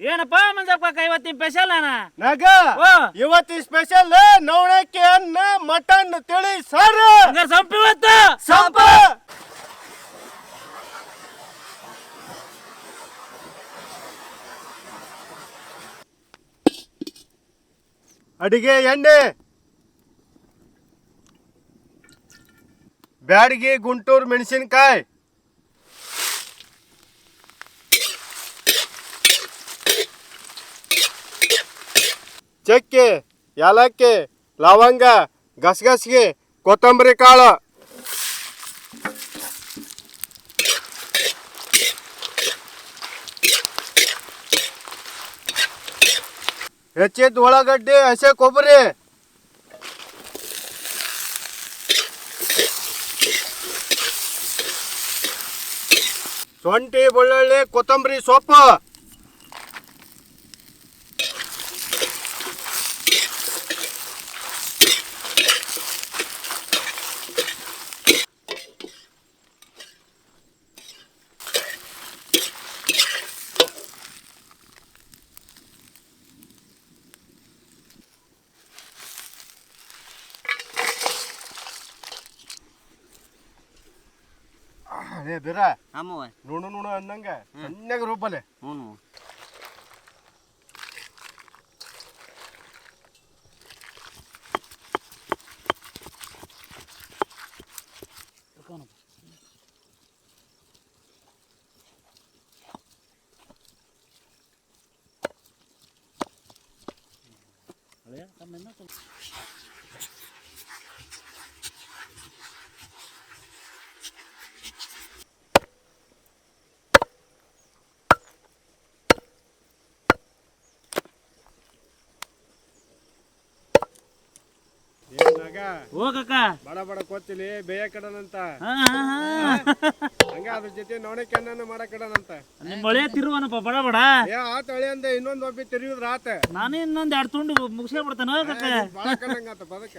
ಏನಪ್ಪ ಮಂಜಪ್ಪ ಇವತ್ತಿನ ಸ್ಪೆಷಲ್ ಅಣ್ಣ? ನಗ ಇವತ್ತಿನ ಸ್ಪೆಷಲ್ ನವಣಕ್ಕೆ ಅನ್ನ ಮಟನ್ ತಿಳಿ ಸಾರು. ಸಂಪು ಇವತ್ತು. ಸಂಪ. ಅಡಿಗೆ ಎಣ್ಣೆ. ಬ್ಯಾಡಿಗೆ ಗುಂಟೂರು ಮೆಣಸಿನಕಾಯಿ. ಚಕ್ಕೆ ಏಲಕ್ಕಿ ಲವಂಗ ಗಸಗಸಿಗೆ ಕೊತ್ತಂಬರಿ ಕಾಳು. ಹೆಚ್ಚಿದ ಉಳ್ಳಾಗಡ್ಡಿ ಹಸೆ ಕೊಬ್ಬರಿ. ಶುಂಠಿ ಬೆಳ್ಳುಳ್ಳಿ ಕೊತ್ತಂಬರಿ ಸೊಪ್ಪು. ಅದೇ ಬಿರ ಅಮ್ಮವ ನುಣು ನುಣು ಅನ್ನಂಗ ಸಣ್ಣಗ ರುಬ್ಬಲೆ ಹ್ಞೂ ಏನಾಗ ಹೋಗಕ್ಕ. ಬಡ ಬಡ ಕೊತ್ತಿಲಿ ಬೇಯ ಕಡನಂತ. ಹಂಗ ಅದ್ರ ಜೊತೆ ನೋಡಕ್ಕೆ ಅನ್ನನ ನಿಮ್ ಬಳೆ ತಿರುವನಪ್ಪ ಬಡ ಬಡ. ಏ ಆತ ಹಳಿ ಅಂದ ಇನ್ನೊಂದ್ ಒಬ್ಬಿ ತಿರುಗಿದ್ರ ಆತ. ನಾನು ಇನ್ನೊಂದ್ ಎರಡು ತುಂಡು ಮುಗಿಸೇ ಬಿಡ್ತಾನ ಕಕ್ಕ ಬಾಳ ಕಡಂಗಾತ ಬದಕ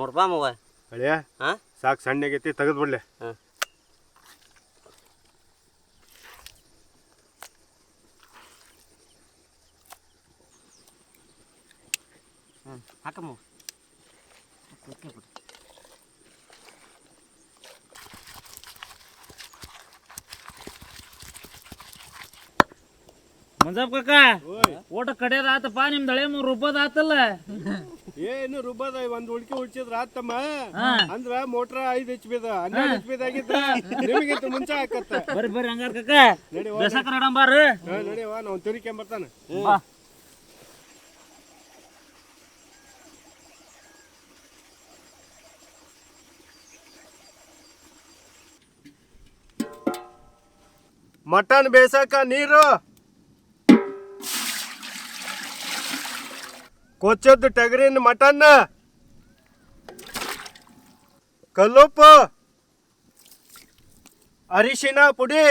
ನೋಡ್ಬಾ ಮವ. ಹಳಿಯ? ಹಾ? ಸಾಕ್ ಸಣ್ಣಗೈತಿ ತೆಗೆದು ಬಿಡ್ಲೆ. ಹಾ. ಹಾಕಮ್ಮ ಮಂಜಪ್ಪ ಕಾಕ ಊಟ ಕಡೆಯದಾತಪ್ಪ ನಿಮ್ದು ಹಳೆ ಮೂರು ರೂಪಾಯ್ದು ಆತಲ್ಲ. ಏನು ರುಬ್ಬದ ಒಂದ್ ಉಳ್ಕಿ ಉಳ್ಸಿದ್ರ ಆತಮ್ಮ. ಅಂದ್ರ ಮೋಟರ್ ಐದ್ ಎಚ್ ಬಿದ ಹನ್ನೆರಡು ಎಚ್ ಬಿದ ಆಗಿದ್ರ ನಿಮಗಿಂತ ಮುಂಚೆ ಹಾಕತ್ತ. ಬರ್ರಿ ಬರ್ರಿ ಹಂಗಾರ ಕಕ್ಕ ನಡಿ ಬೇಸಕರ ಇಡಂಬಾರ್ರಿ ನಡಿವ ನಾವು ತಿರ್ಕೊಂಬರ್ತಾನ ಮಟನ್ ಬೇಸಾಕ ನೀರು. ಕೊಚ್ಚದ್ದು ಟಗರಿನ ಮಟನ್ ಕಲ್ಲುಪ್ಪು. ಅರಿಶಿನ ಪುಡಿ.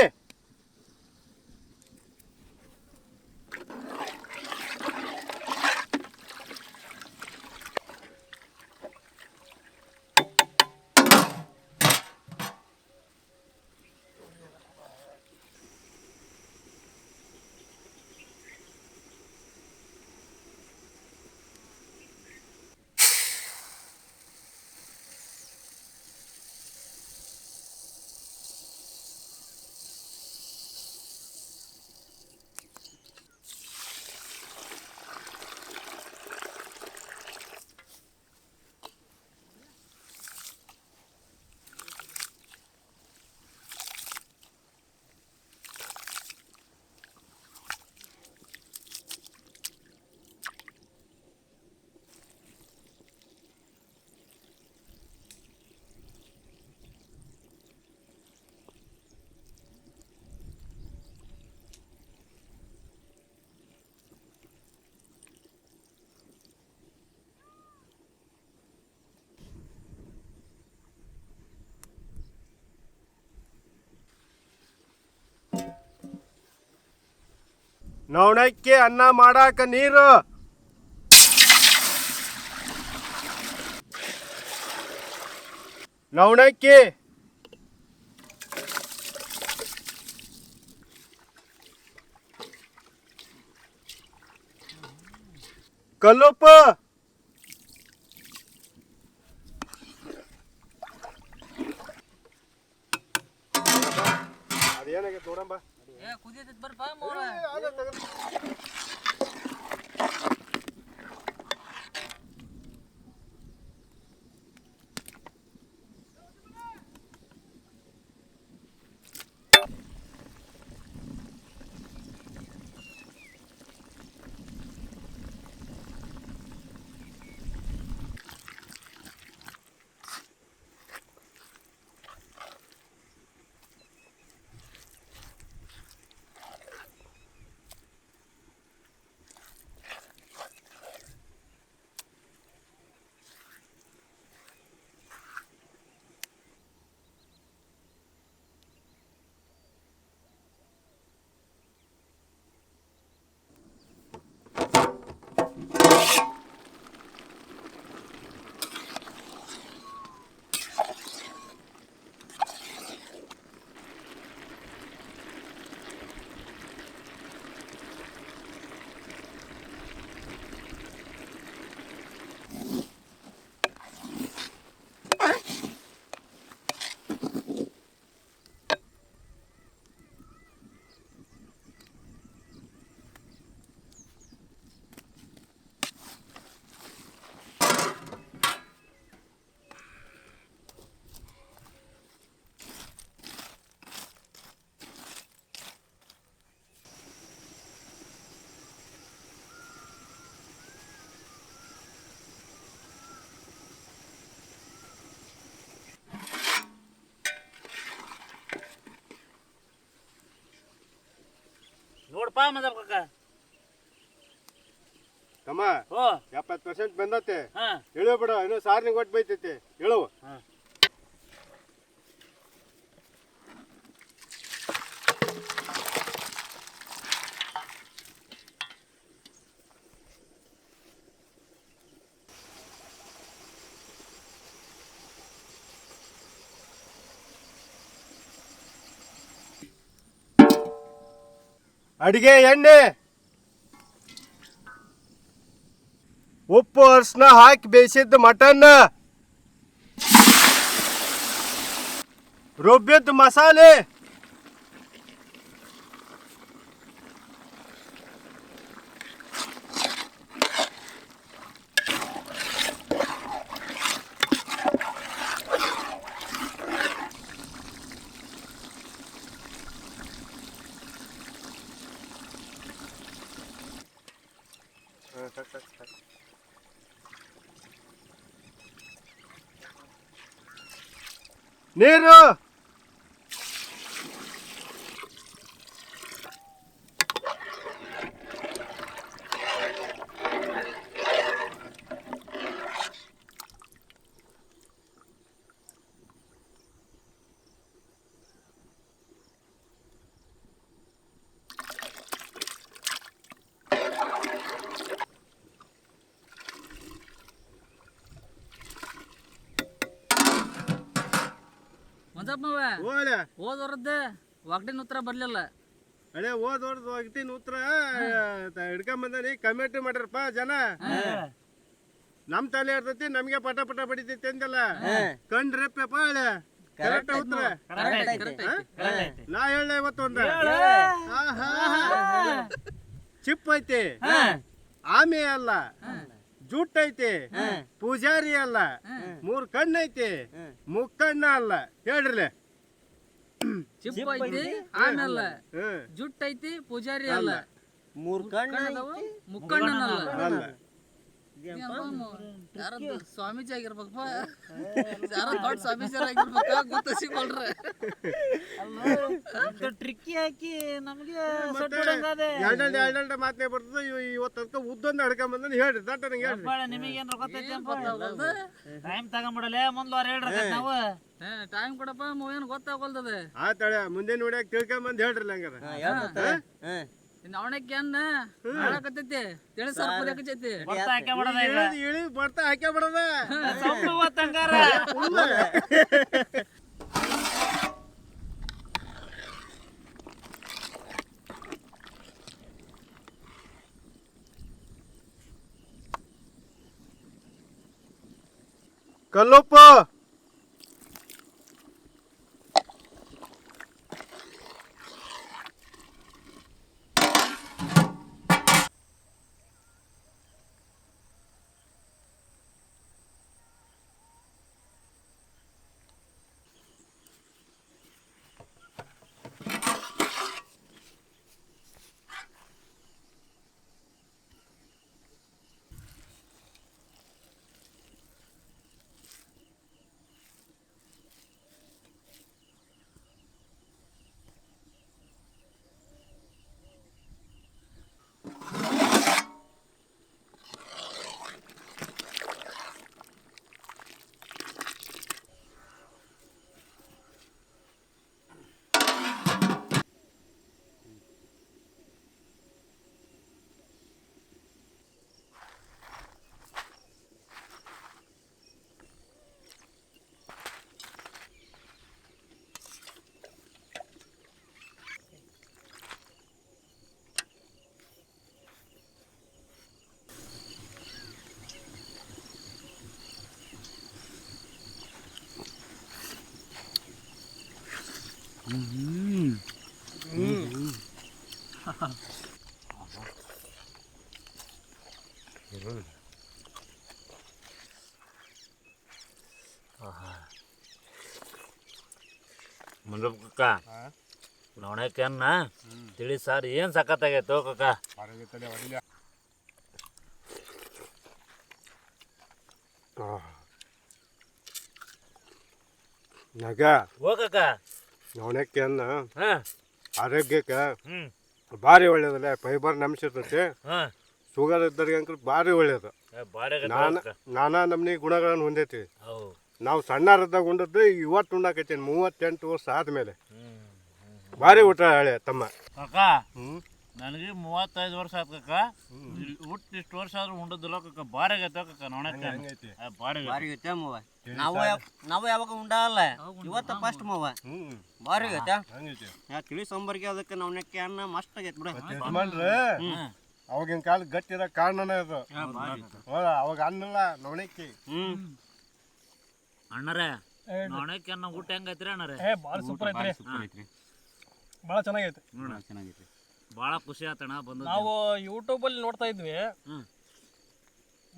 ನವಣಕ್ಕಿ ಅನ್ನ ಮಾಡಾಕ ನೀರು. ನವಣಕ್ಕಿ. ಕಲ್ಲುಪ್ಪ. ಅದೇನಾಗೈತೆ ನೋಡಂಬ ಏ ಕುದಿಯತೈತಿ ಬರ್ಪ ಮೋರ ನೋಡ್ಪ ಮದ ಕಾಕ? ತಮ್ಮ ಓ ಎಪ್ಪತ್ತು ಪರ್ಸೆಂಟ್ ಬಂದತ್ತೆ ಹಾ. ಹೇಳೋ ಬಿಡ ಇನ್ನೂ ಸಾರ್ನಿಗೆ ಒಟ್ಟು ಬೈತೈತೆ. ಹೇಳುವ ಅಡಿಗೆ ಎಣ್ಣೆ. ಉಪ್ಪು ಅರ್ಶನ ಹಾಕಿ ಬೇಯಿಸಿದ್ದ ಮಟನ್. ರುಬ್ಬಿದ್ದ ಮಸಾಲೆ. ನೀರು ಮಂಜಪ್ಪನವ ಓಲೆ ಹೋದ ವರದ್ದೆ ವಾಗ್ಡಿನ ಉತ್ತರ ಬರ್ಲಿಲ್ಲ. ಅದೇ ಹೋದ ಓದ್ ಹೋಗ್ತೀನಿ ಉತ್ತರ ಹಿಡ್ಕೊಂಬಂದಿ ಕಮಿಟಿ ಮಾಡ್ಯಾರಪ್ಪ ಜನ. ನಮ್ ತಲೆ ಇರ್ತೈತಿ ನಮ್ಗೆ ಪಟ ಪಟ ಬಡಿತೈತಿ ಅಂದಲ್ಲ. ಕಂಡ್ರಪ್ಪಪ್ಪ ಹಳೆ ಕರೆಕ್ಟ್ ಉತ್ತರ. ನಾ ಹೇಳ. ಇವತ್ತು ಒಂದ ಆಹಾ. ಚಿಪ್ ಐತಿ ಆಮೆ ಅಲ್ಲ. ಜುಟ್ ಐತಿ ಪೂಜಾರಿ ಅಲ್ಲ. ಮೂರ್ ಕಣ್ಣೈತಿ. ಐತಿ ಮುಕ್ಕಣ್ಣ ಅಲ್ಲ. ಹೇಳ್ರಿ ಚಿಪ್ ಐತಿ ಆಮೇಲೆ ಹ್ಮ್ ಜುಟ್ ಐತಿ ಪೂಜಾರಿ ಅಲ್ಲ. ಮೂರ್ ಕಣ್ಣ ಮುಕ್ಕಣ್ಣ ಮುಕ್ಕಣ್ಣನಲ್ಲ. ಸ್ವಾಮೀಜಿ ಆಗಿರ್ಬೇಕಪ್ಪ. ಯಾರ ದೊಡ್ಡ ಸ್ವಾಮೀಜಿ ಆಗಿರ್ಬೇಕ? ಗೊತ್ತ ಸಿಗೋಲ್ರ ಟ್ರಿಕ್ಕಿ ಹಾಕಿ ನಮ್ಗೆ ಮತ್ತೆ ಎರಡೆರಡು ಎರಡೆರಡು ಮಾತೇ ಬರ್ತದೆ. ಇವ್ ಇವತ್ತು ಅದಕ್ಕೆ ಉದ್ದೊಂದು ಹಡ್ಕೊಂಬಂದ್ರೆ ಹೇಳ್ರಿ. ದಟ್ಟ ನಂಗೆ ಹೇಳ್ರಿ. ನಿಮಗೆ ಏನ್ರ ಗೊತ್ತೈತಿ ಟೈಮ್ ತಗೊಂಬಿಡಲೆ ಮುಂದ್ವಾರ ಹೇಳ್ರಿ ನಾವು. ಟೈಮ್ ಕೊಡಪ್ಪ. ಏನು ಗೊತ್ತಾಗೋಲ್ದದ? ಆತಳೆ ಮುಂದೆ ನೋಡ್ಯಾಕ ತಿಳ್ಕೊಂಬಂದು ಹೇಳ್ರಿ ಹಂಗಾರ ಹಾಳಾಕತ್ತೈತಿ. ಭತ್ತ ಹಾಕ್ಯ ಬಿಡದ ಈಗ? ಇಳಿದು ಇಳಿ ಬರ್ತಾ ಹಾಕ್ಯ ಬಿಡದ ಸೊಪ್ಪು ಇವತ್ತಂಗಾರ ಕಲ್ಲಪ್ಪ! ಮುಂದಕ್ಕ ನವಣೆಕನ್ನ ತಿಳಿ ಸಾರ್ ಏನ್ ಸಖತ್ತಾಗೈತೋ ಕಕ್ಕ ನಗ ಓ ಕಕ್ಕ ಅನ್ನ ಹಾ. ಆರೋಗ್ಯಕ್ಕೆ ಹ್ಮ್. ಭಾರಿ ಒಳ್ಳೇದಲ್ಲ ಫೈಬರ್ ಅಂಶ ಇರ್ತೈತಿ ಹಾ ಶುಗರ್ ಇದ್ದವ್ರಿಗೆ ಅಂಕಲ್ ಭಾರಿ ಒಳ್ಳೇದು ನಾನಾ ನಾನಾ ನಮ್ನಿ ಗುಣಗಳನ್ನು ಹೊಂದೈತಿ. ಹೌದು. ನಾವು ಸಣ್ಣರದಾಗ ಉಂಡದ್ದು ಇವತ್ತು ಉಣ್ಣಾಕೈತಿ ಮೂವತ್ತೆಂಟು ವರ್ಷ ಆದ್ಮೇಲೆ. ಭಾರಿ ಊಟ ಹಳೆ ತಮ್ಮ. ಹ್ಮ್. ನನಗೆ ಮೂವತ್ತೈದು ವರ್ಷ ಆತ್ ಕಕ್ಕ ಹುಟ್ಟು ಇಷ್ಟು ವರ್ಷ ಆದ್ರೂ ಉಂಡದಿಲ್ಲ ಕಕ್ಕ ಬಾಡೆಗೈತೋ ಕಕ್ಕ ನವಣೆಕ ಹಂಗೈತಿ. ಬಾಡೆಗ. ಬಾರಿ ಐತೆ ಮವ ನಾವು ನಾವು ಯಾವಾಗ ಉಂಡಲ್ಲ ಇವತ್ತ ಫಸ್ಟ್ ಮವ. ಬಾರಿ ತಿಳಿ ಸಾಂಬಾರಿಗೆ ಅದಕ್ಕೆ ನಾವು ನೆಕ್ಕೆ ಅನ್ನ ಮಸ್ತ್ ಆಗೈತೆ ಬಿಡ. ಅವಾಗಿನ ಕಾಲ ಗಟ್ಟಿ ಇರೋ ಕಾರಣನೇ ಅದು. ಅವಾಗ ಅನ್ನಲ್ಲ ನೋಣಕ್ಕಿ ಹ್ಮ್. ಅಣ್ಣರೇ ಅನ್ನ ಊಟ ಹೆಂಗೈತ್ರಿ ಅಣ್ಣರ? ಏ ಭಾಳ ಸೂಪರ್ ಐತ್ರಿ. ಭಾಳ ಚೆನ್ನಾಗೈತೆ. ಚೆನ್ನಾಗೈತೆ ಭಾಳ ಖುಷಿ ಆತಣ ಬಂದು ನಾವು ಯೂಟ್ಯೂಬಲ್ಲಿ ನೋಡ್ತಾ ಇದ್ವಿ.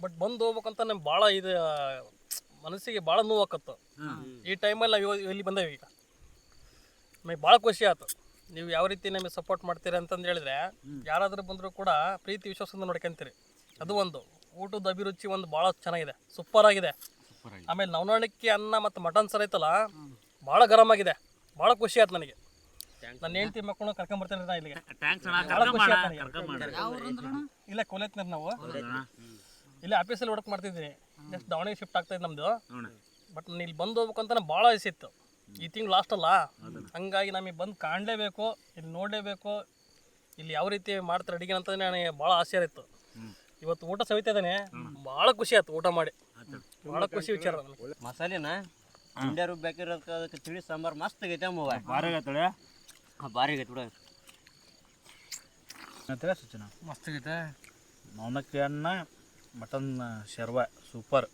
ಬಟ್ ಬಂದು ಹೋಗ್ಬೇಕಂತ ನಮ್ಗೆ ಭಾಳ ಇದು ಮನಸ್ಸಿಗೆ ಭಾಳ ನೋವಾಕತ್ತು ಈ ಟೈಮಲ್ಲಿ ನಾವು ಇಲ್ಲಿ ಬಂದೇವಿ ಈಗ. ನಮಗೆ ಭಾಳ ಖುಷಿ ಆಯ್ತು ನೀವು ಯಾವ ರೀತಿ ನಮಗೆ ಸಪೋರ್ಟ್ ಮಾಡ್ತೀರಿ ಅಂತಂದು ಹೇಳಿದ್ರೆ ಯಾರಾದರೂ ಬಂದರೂ ಕೂಡ ಪ್ರೀತಿ ವಿಶ್ವಾಸದಿಂದ ನೋಡ್ಕೊಂತೀರಿ. ಅದು ಒಂದು. ಊಟದ ಅಭಿರುಚಿ ಒಂದು ಭಾಳ ಚೆನ್ನಾಗಿದೆ. ಸೂಪರ್ ಆಗಿದೆ. ಆಮೇಲೆ ನವನಣಿಕೆ ಅನ್ನ ಮತ್ತು ಮಟನ್ ಸರ್ ಐತಲ್ಲ ಭಾಳ ಗರಮ್ ಆಗಿದೆ. ಭಾಳ ಖುಷಿ ಆಯ್ತು ನನಗೆ. ನನ್ನ ಹೆಂಡತಿ ಮಕ್ಕಳು ಕರ್ಕೊಂಬರ್ತೇನೆ ನಾ ಇಲ್ಲಿಗೆ. ಟ್ಯಾಂಕ್ಸ್ ಅಣ್ಣ. ಕರ್ಕೊಂಬಾಡ ಆಯ್ತು ಇಲ್ಲ ಕೊಲೆತ್ನರ್ ನಾವು. ಇಲ್ಲ ಆಫೀಸಲ್ಲಿ ವರ್ಕ್ ಮಾಡ್ತಿದ್ದೀನಿ. ನೆಕ್ಸ್ಟ್ ದಾವಣಗೆರೆ ಶಿಫ್ಟ್ ಆಗ್ತಾ ಇದೆ ನಮ್ಮದು ಬಟ್ ನಾನು ಇಲ್ಲಿ ಬಂದು ಹೋಗ್ಬೇಕಂತ ಭಾಳ ಆಸೆ ಇತ್ತು. ಈ ತಿಂಗ್ಳು ಲಾಸ್ಟ್ ಅಲ್ಲ. ಹಂಗಾಗಿ ನಮಗೆ ಬಂದು ಕಾಣಲೇಬೇಕು ಇಲ್ಲಿ ನೋಡಲೇಬೇಕು. ಇಲ್ಲಿ ಯಾವ ರೀತಿ ಮಾಡ್ತಾರೆ ಅಡಿಗೆ ಅಂತ ನನಗೆ ಭಾಳ ಆಸೆ ಇತ್ತು ಇವತ್ತು ಊಟ ಸವಿತಾ ಇದ್ದಾನೆ. ಭಾಳ ಖುಷಿ ಆಯ್ತು ಊಟ ಮಾಡಿ. ಭಾಳ ಖುಷಿ ವಿಚಾರ ಮಸಾಲಿನ ಇಂಡಿಯಾ ರುಬ್ಬೇಕಿರೋದಕ್ಕೆ ಅದಕ್ಕೆ ತಿಳಿ ಸಾಂಬಾರ್ ಮಸ್ತ್ ಆಗೈತೆ ಭಾರಿ ಆಗೈತೆ ಬಿಡ. ಸೂಚನಾ? ಮಸ್ತ್ ಆಗೈತೆ. ನವಣಕ್ಕೆ ಅನ್ನ ಮಟನ್ ಶರ್ವ ಸೂಪರ್.